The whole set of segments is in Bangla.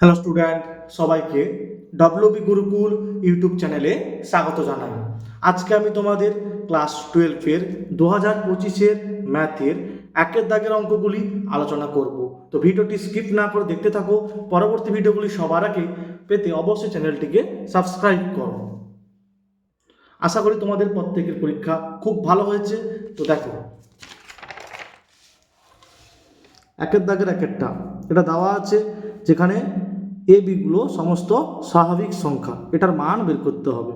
হ্যালো স্টুডেন্ট সবাইকে ডব্লিউবি গুরুকুল ইউটিউব চ্যানেলে স্বাগত জানাই। আজকে আমি তোমাদের ক্লাস টুয়েলভের দু হাজার পঁচিশের ম্যাথের একের দাগের অঙ্কগুলি আলোচনা করব। তো ভিডিওটি স্কিপ না করে দেখতে থাকো, পরবর্তী ভিডিওগুলি সবার আগে পেতে অবশ্যই চ্যানেলটিকে সাবস্ক্রাইব করো। আশা করি তোমাদের প্রত্যেকের পরীক্ষা খুব ভালো হয়েছে। তো দেখো, একের দাগের একেরটা, এটা দেওয়া আছে যেখানে এ বিগুলো সমস্ত স্বাভাবিক সংখ্যা। এটার মান বের করতে হবে।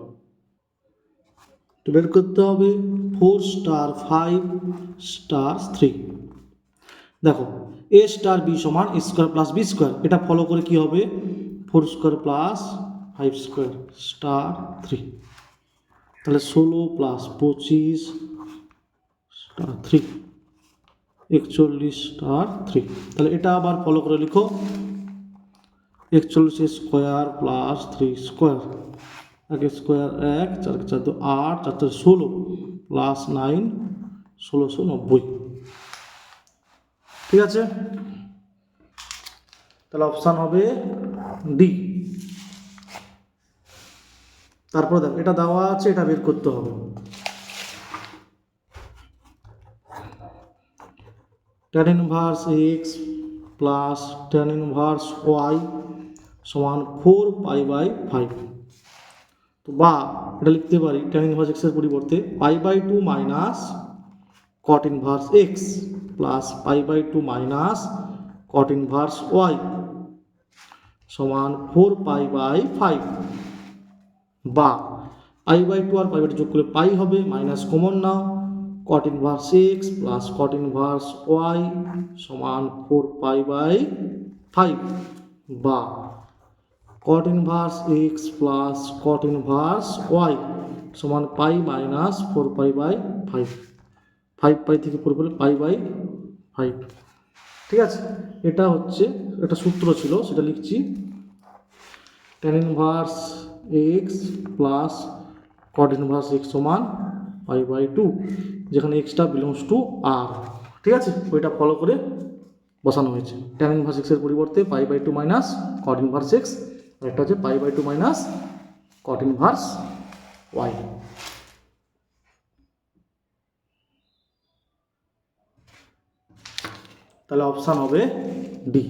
বের করতে হবে four star five star three দেখো এ স্টার বি সমান স্কোয়ার প্লাস বি স্কোয়ার এটা ফলো করে কি হবে? Four square plus five square star three তাহলে ষোলো প্লাস পঁচিশ স্টার থ্রি একচল্লিশ স্টার থ্রি তাহলে এটা আবার ফলো করে লিখো। একচল্লিশ স্কোয়ার প্লাস থ্রি স্কোয়ার। এক স্কোয়ার এক চার চার দু আট, চার চার ষোলো প্লাস নাইন ষোলোশো নব্বই। ঠিক আছে? তাহলে অপশান হবে ডি তারপরে দেখ, এটা দেওয়া আছে, এটা বের করতে হবে। tan inverse X plus tan inverse Y সমান ফোর পাই বাই ফাইভ। তো বা এটা লিখতে পারি tan ইনভার্স এক্সের পরিবর্তে pi by two minus cot inverse X plus pi by two minus cot inverse Y সমান ফোর পাই বাই ফাইভ। বা পাই বাই টু আর পাই বাই যোগ করলে পাই হবে মাইনাস কমন নাও cot inverse X plus cot inverse Y সমান ফোর পাই বাই ফাইভ। বা cot inverse X plus cot inverse Y সমান pi minus four pi by five five pi থেকে ফোর করে পাই বাই ফাইভ ঠিক আছে? এটা হচ্ছে একটা সূত্র ছিল, সেটা লিখছি। tan inverse x plus cot inverse x সমান পাই বাই টু যেখানে এক্সটা বিলংস টু আর ঠিক আছে? ওইটা ফলো করে বসানো হয়েছে। tan ইনভার্স এক্সের পরিবর্তে pi by two minus cot inverse X একটা হচ্ছে pi by two minus cot inverse Y তাহলে অপশান হবে ডি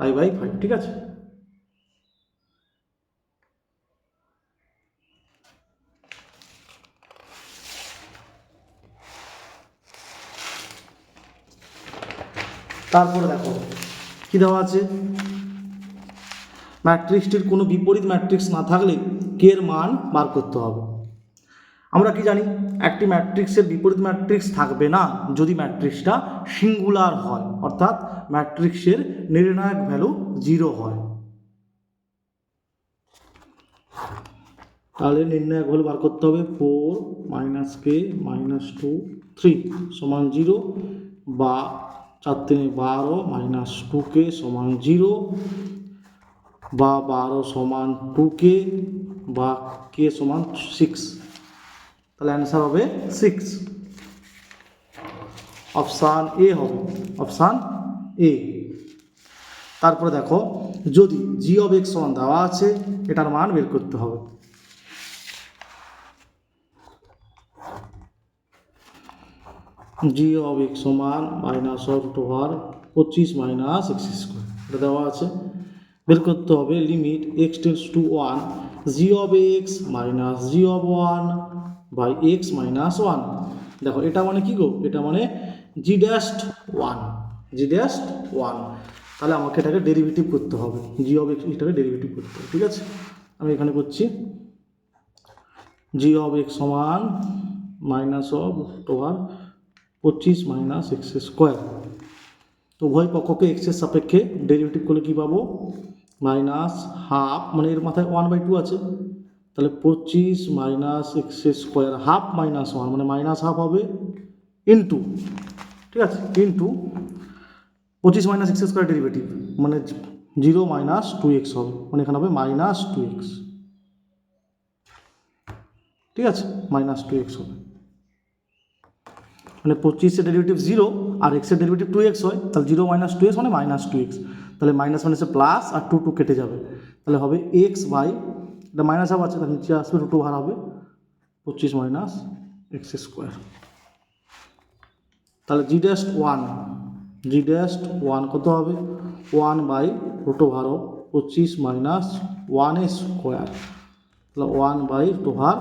পাই বাই ফাইভ ঠিক আছে? তারপরে দেখো, কি দেওয়া আছে? ম্যাট্রিক্সটির কোনো বিপরীত ম্যাট্রিক্স না থাকলে কে এর মান বার করতে হবে? আমরা কি জানি? একটি ম্যাট্রিক্সের বিপরীত ম্যাট্রিক্স থাকবে না যদি ম্যাট্রিক্সটা সিঙ্গুলার হয়, অর্থাৎ ম্যাট্রিক্সের নির্ণায়ক ভ্যালু জিরো হয়। তাহলে নির্ণায়ক ভ্যালু বার করতে হবে four minus K minus two, three সমান জিরো বা চার তিনে বারো মাইনাস টু কে সমান জিরো বা বারো সমান টু কে বা কে সমান সিক্স তাহলে অ্যান্সার হবে সিক্স অপশান এ হবে। অপশান এ তারপরে দেখো, যদি জি অফ এক্স সমান দেওয়া আছে, এটার মান বের করতে হবে। জি অফ এক্স সমান মাইনাস অফ ওভার পঁচিশ মাইনাস এক্স স্কোয়ার এটা দেওয়া আছে। বের করতে হবে limit X tends to one G of X minus G of one by X minus one দেখো, এটা মানে কি গো? এটা মানে জি ড্যাস্ট ওয়ান জি ড্যাস্ট ওয়ান তাহলে আমাকে এটাকে ডেরিভেটিভ করতে হবে। জি অফ এক্স এটাকে ডেরিভেটিভ করতে হবে, ঠিক আছে? আমি এখানে করছি জি অফ এক্স সমান মাইনাস অফ ওভার পঁচিশ মাইনাস এক্স স্কোয়ার তো উভয় পক্ষকে এক্সের সাপেক্ষে ডেরিভেটিভ করলে কী পাবো? মাইনাস হাফ মানে এর মাথায় ওয়ান বাই টু আছে, তাহলে পঁচিশ minus X square half minus one মানে মাইনাস হাফ হবে ইন্টু ঠিক আছে? ইন্টু পঁচিশ মাইনাস এক্স স্কোয়ার ডেরিভেটিভ মানে জিরো মাইনাস টু এক্স হবে মানে এখানে হবে মাইনাস টু এক্স ঠিক আছে? মাইনাস টু এক্স হবে। মানে পঁচিশের ডেরিভেটিভ জিরো আর এক্সের ডেরিভেটিভ টু এক্স হয়, তাহলে জিরো মাইনাস টু এক্স মানে মাইনাস টু এক্স তাহলে মাইনাস মাইনাসে প্লাস আর টু টু কেটে যাবে। তাহলে হবে এক্স বাই এটা মাইনাস হাফ আছে তার নিচে আসবে রুট ওভার হবে পঁচিশ মাইনাস এক্স স্কোয়ার তাহলে জি ড্যাস্ট ওয়ান জি ড্যাস্ট ওয়ান কত হবে? ওয়ান বাই রুট ওভার পঁচিশ মাইনাস ওয়ান স্কোয়ার তাহলে one by root over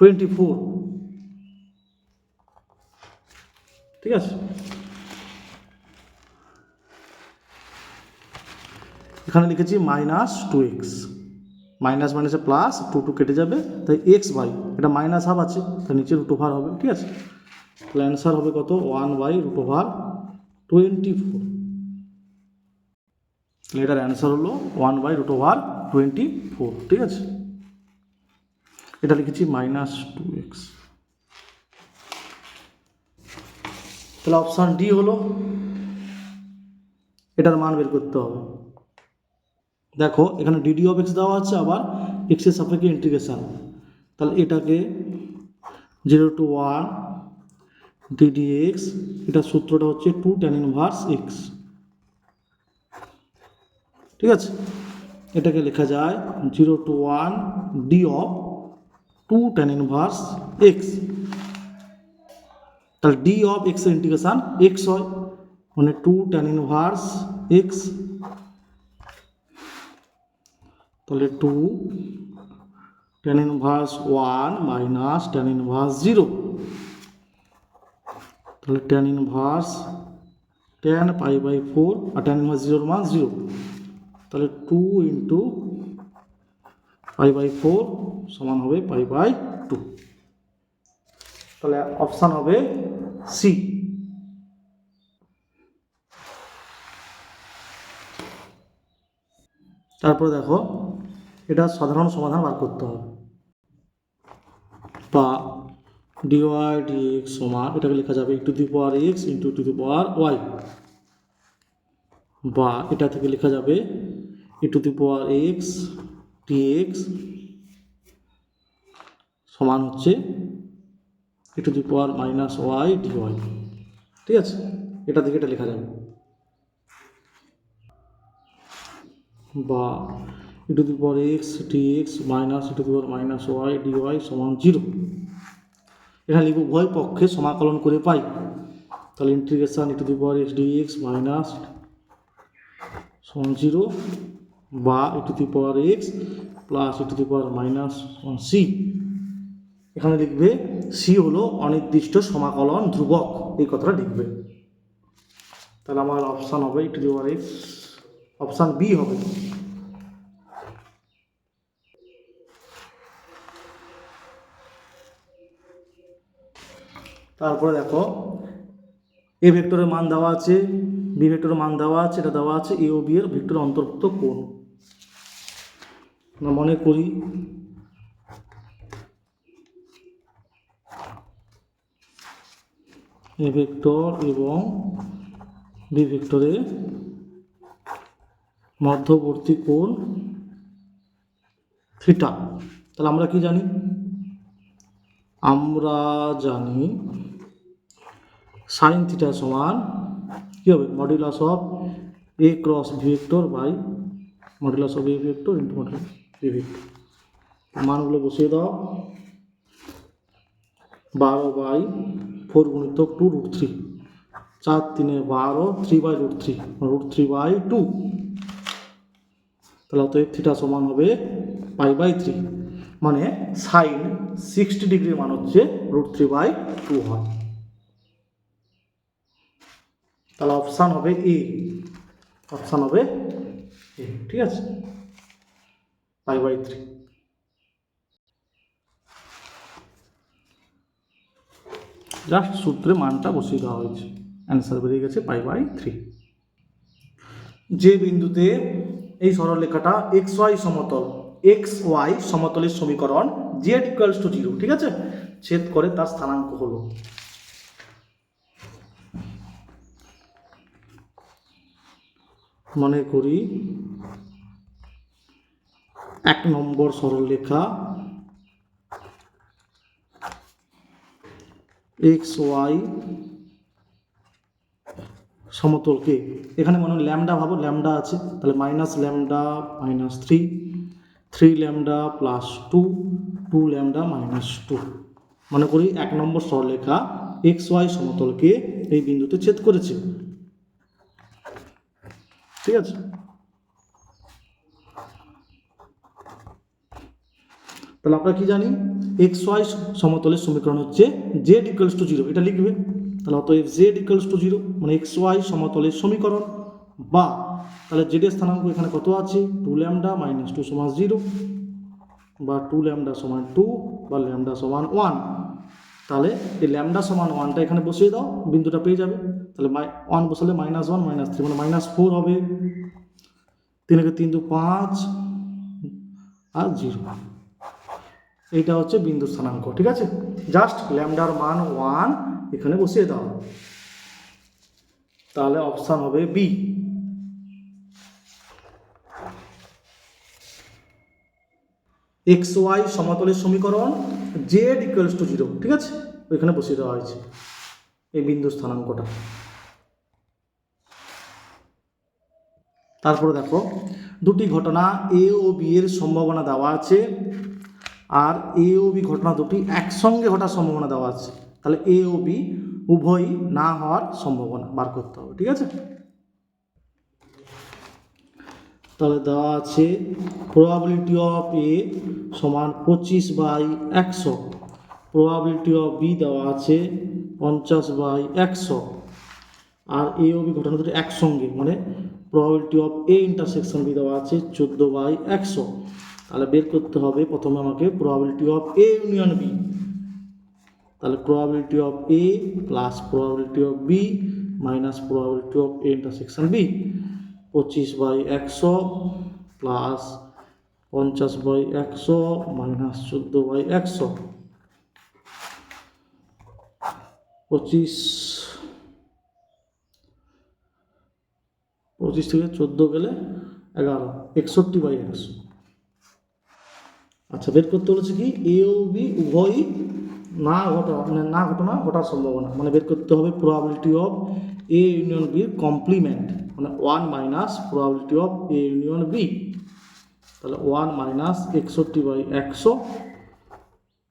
twenty four ঠিক আছে? এখানে লিখেছি মাইনাস টু এক্স মাইনাস মাইনাসে প্লাস টু টু কেটে যাবে, তাই এক্স বাই এটা মাইনাস হাফ আছে, তাই নিচে রুট ওভার হবে, ঠিক আছে? তাহলে অ্যান্সার হবে কত? One by root over twenty four তাহলে এটার অ্যান্সার হলো one by root over twenty four ঠিক আছে? এটা লিখেছি মাইনাস টু এক্স তাহলে অপশান ডি হলো, এটার মান বের করতে হবে। দেখো, এখানে ডিডি অফ এক্স দেওয়া আছে, আবার এক্সের সাপেক্ষে ইন্টিগ্রেশন তাহলে এটাকে zero to one D D X এটার সূত্রটা হচ্ছে টু ট্যান ইনভার্স এক্স ঠিক আছে? এটাকে লেখা যায় zero to one D of two tan inverse X তাহলে ডি অফ এক্সের ইন্টিগ্রেশন এক্স হয় মানে টু ট্যান ইনভার্স এক্স তাহলে two tan inverse one minus tan inverse zero তাহলে tan inverse tan pi by four R tan inverse জিরোর মান জিরো তাহলে two into pi by four সমান হবে পাই বাই টু তাহলে অপশান হবে সি তারপরে দেখো এটা সাধারণ সমাধান বার করতে হবে। বা ডিওয়াই ডিএক্স সমান, এটাকে লেখা যাবে to the power X into to the power Y বা এটা থেকে লেখা যাবে E to the power X DX সমান হচ্ছে E to the power minus Y DY ঠিক আছে? এটা থেকে এটা লেখা যাবে। বা E to the power X DX minus E to the power minus Y DY সমান জিরো এখানে লিখব উভয় পক্ষে সমাকলন করে পাই। তাহলে integration E to the power X DX minus সমান জিরো বা E to the power X plus E to the power minus C এখানে লিখবে সি হলো অনির্দিষ্ট সমাকলন ধ্রুবক। এই কথাটা লিখবে। তাহলে আমার অপশান হবে E to the power X option B হবে। তারপরে দেখো এ ভেক্টরের মান দেওয়া আছে বি ভেক্টরের মান দেওয়া আছে, এটা দেওয়া আছে এ ও বি এর ভেক্টরের অন্তর্ভুক্ত কোণ। আমরা মনে করি এ ভেক্টর এবং বি ভেক্টরে মধ্যবর্তী কোণ থিটা তাহলে আমরা কি জানি? আমরা জানি সাইন থিটা সমান কী হবে? Modulus of A cross B vector by modulus of A vector into modulus B vector মানগুলো বসিয়ে দাও। বারো বাই ফোর গুণিত টু রুট থ্রি চার তিনে বারো three by root three root three by two তাহলে অতএব থিটা সমান হবে পাই বাই থ্রি মানে সাইন সিক্সটি ডিগ্রির মান হচ্ছে রুট থ্রি বাই টু হয়। তাহলে অপশান হবে এ অপশান হবে এ ঠিক আছে? পাই বাই থ্রি জাস্ট সূত্রে মানটা বসিয়ে দেওয়া হয়েছে। অ্যান্সার বেরিয়ে গেছে পাই বাই থ্রি যে বিন্দুতে এই সরলরেখাটা এক্স ওয়াই সমতল এক্স ওয়াই সমতলের সমীকরণ জেড ইকুয়ালস টু জিরো ঠিক আছে? ছেদ করে তার স্থানাঙ্ক হলো। মনে করি এক নম্বর সরলরেখা এক্স ওয়াই সমতলকে। এখানে মনে হয় ল্যামডা ভাবো, ল্যামডা আছে, তাহলে minus lambda minus three three lambda plus two two lambda minus two. মনে করি এক নম্বর সরলেখা এক্স ওয়াই সমতলকে এই বিন্দুতে ছেদ করেছে। ঠিক আছে। তাহলে আমরা কি জানি? এক্স ওয়াই সমতলের সমীকরণ হচ্ছে জেড ইকুয়ালস টু জিরো এটা লিখবে। তাহলে অতএব জেড ইকুয়ালস টু জিরো মানে এক্স ওয়াই সমতলের সমীকরণ। বা তাহলে জেডের স্থানাঙ্ক এখানে কত আছে? টু ল্যামডা মাইনাস টু সমান জিরো বা টু ল্যামডা সমান টু বা ল্যামডা সমান ওয়ান তাহলে এই ল্যামডা সমান ওয়ানটা এখানে বসিয়ে দাও, বিন্দুটা পেয়ে যাবে। তাহলে ওয়ান বসালে মাইনাস ওয়ান মাইনাস থ্রি মানে মাইনাস ফোর হবে। তিনকে তিন দু পাঁচ, আর জিরো এইটা হচ্ছে বিন্দু স্থানাঙ্ক, ঠিক আছে? জাস্ট ল্যামডার মান ওয়ান এখানে বসিয়ে দাও। তাহলে অপশান হবে বি এক্স ওয়াই সমতলের সমীকরণ জেড ইকুয়ালস টু জিরো ঠিক আছে? ওইখানে বসিয়ে দেওয়া হয়েছে এই বিন্দু স্থানাঙ্কটা। তারপরে দেখো, দুটি ঘটনা এ ও বি এর সম্ভাবনা দেওয়া আছে, আর এ ও বি ঘটনা দুটি একসঙ্গে ঘটার সম্ভাবনা দেওয়া আছে। তাহলে এ ও বি উভয়ই না হওয়ার সম্ভাবনা বার করতে হবে, ঠিক আছে? তাহলে দেওয়া আছে প্রবাবিলিটি অফ এ সমান পঁচিশ বাই একশো। প্রবাবিলিটি অফ বি দেওয়া আছে পঞ্চাশ বাই একশো। আর এ ও বি ঘটনা দুটি একসঙ্গে মানে probability of A intersection B দেওয়া আছে চোদ্দ বাই একশো। তাহলে বের করতে হবে, প্রথমে আমাকে probability of A union B তাহলে probability of A plus probability of B minus probability of A intersection B পঁচিশ বাই একশো প্লাস পঞ্চাশ বাই একশো মাইনাস চোদ্দ বাই একশো। পঁচিশ পঁচিশ থেকে চোদ্দ গেলে এগারো, একষট্টি বাই একশো। আচ্ছা বের করতে বলেছে কি? এ ও বি উভয়ই না ঘটা মানে না ঘটনা, ঘটার সম্ভাবনা। মানে বের করতে হবে প্রবাবিলিটি অফ এ ইউনিয়ন বির কমপ্লিমেন্ট মানে one minus probability of A union B তাহলে ওয়ান মাইনাস একষট্টি বাই একশো,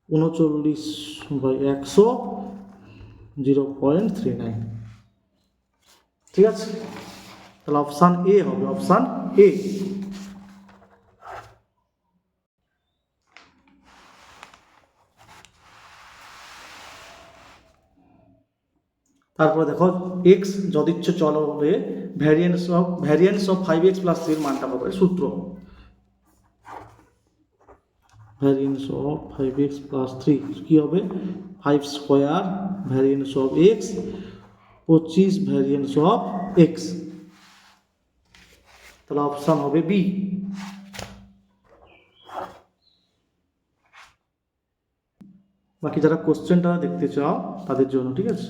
উনচল্লিশ বাই একশো জিরো পয়েন্ট থ্রি নাইন ঠিক আছে? তাহলে অপশান এ হবে অপশান এ তারপরে দেখো এক্স যদিচ্ছ চল হলে variance of variance of five X plus থ্রির মানটা পাবে, সূত্র। Variance of five X plus three কী হবে? Five square variance of X পঁচিশ ভ্যারিয়েন্স অফ এক্স তাহলে অপশান হবে বি বাকি যারা কোশ্চেনটা দেখতে চাও, তাদের জন্য, ঠিক আছে?